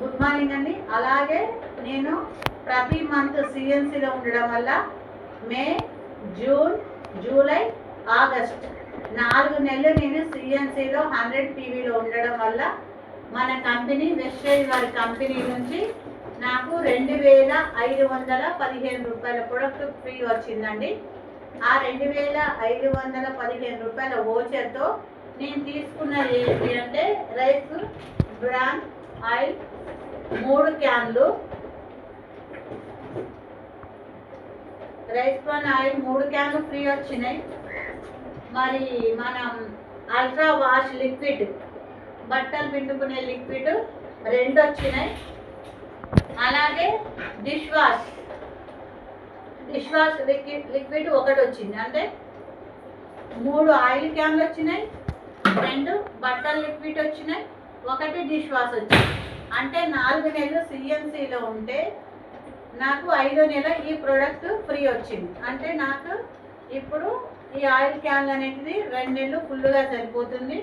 Good morning అండి. అలాగే నేను ప్రతి మంత్ సిఎన్సీలో ఉండడం వల్ల మే జూన్ జూలై ఆగస్ట్ నాలుగు నెలలు నేను సిఎన్సిలో హండ్రెడ్ టీవీలో ఉండడం వల్ల మన కంపెనీ వెస్టేజ్ వారి కంపెనీ నుంచి నాకు రెండు వేల ఐదు వందల పదిహేను రూపాయల ప్రొడక్ట్ ఫ్రీ వచ్చిందండి. ఆ రెండు వేల ఐదు వందల పదిహేను రూపాయల ఓచర్తో నేను తీసుకున్నది ఏంటి అంటే రైస్ బ్రాండ్ ఆయిల్ మూడు క్యాన్లు. రైస్ పాన్ ఆయిల్ మూడు క్యాన్లు ఫ్రీ వచ్చినాయి. మరి మనం అల్ట్రా వాష్ లిక్విడ్ బట్టలు పిండుకునే లిక్విడ్ రెండు వచ్చినాయి. అలాగే dish wash dish wash liquid liquid ఒకటి వచ్చింది. అంటే మూడు ఆయిల్ క్యాన్లు వచ్చినాయి రెండు బట్టల లిక్విడ్ వచ్చినాయి. ఒకటి డిష్ వాష్ వచ్చింది. అంటే నాలుగు నెలలు సిఎంసిలో ఉంటే నాకు ఐదో నెల ఈ ప్రోడక్ట్ ఫ్రీ వచ్చింది. అంటే నాకు ఇప్పుడు ఈ ఆయిల్ క్యాన్ అనేది రెండు నెలలు ఫుల్గా సరిపోతుంది.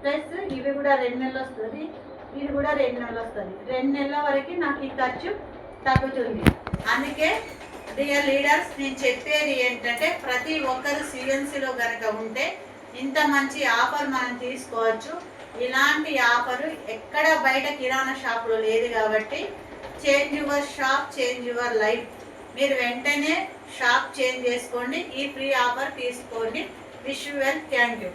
ప్లస్ ఇవి కూడా రెండు నెలలు వస్తుంది. ఇది కూడా రెండు నెలలు వస్తుంది. రెండు నెలల వరకు నాకు ఈ ఖర్చు తగ్గుతుంది. అందుకే డియర్ లీడర్స్ నేను చెప్పేది ఏంటంటే ప్రతి ఒక్కరు సిఎన్సిలో కనుక ఉంటే ఇంత మంచి ఆఫర్ మనం తీసుకోవచ్చు. ఇలాంటి ఆఫర్ ఎక్కడ బయట కిరాణా షాపులో లేదు కాబట్టి change your shop change your life. మీరు వెంటనే షాప్ చేంజ్ చేసుకోండి. ఈ ఫ్రీ ఆఫర్ తీసుకోండి. Wish well. Thank you.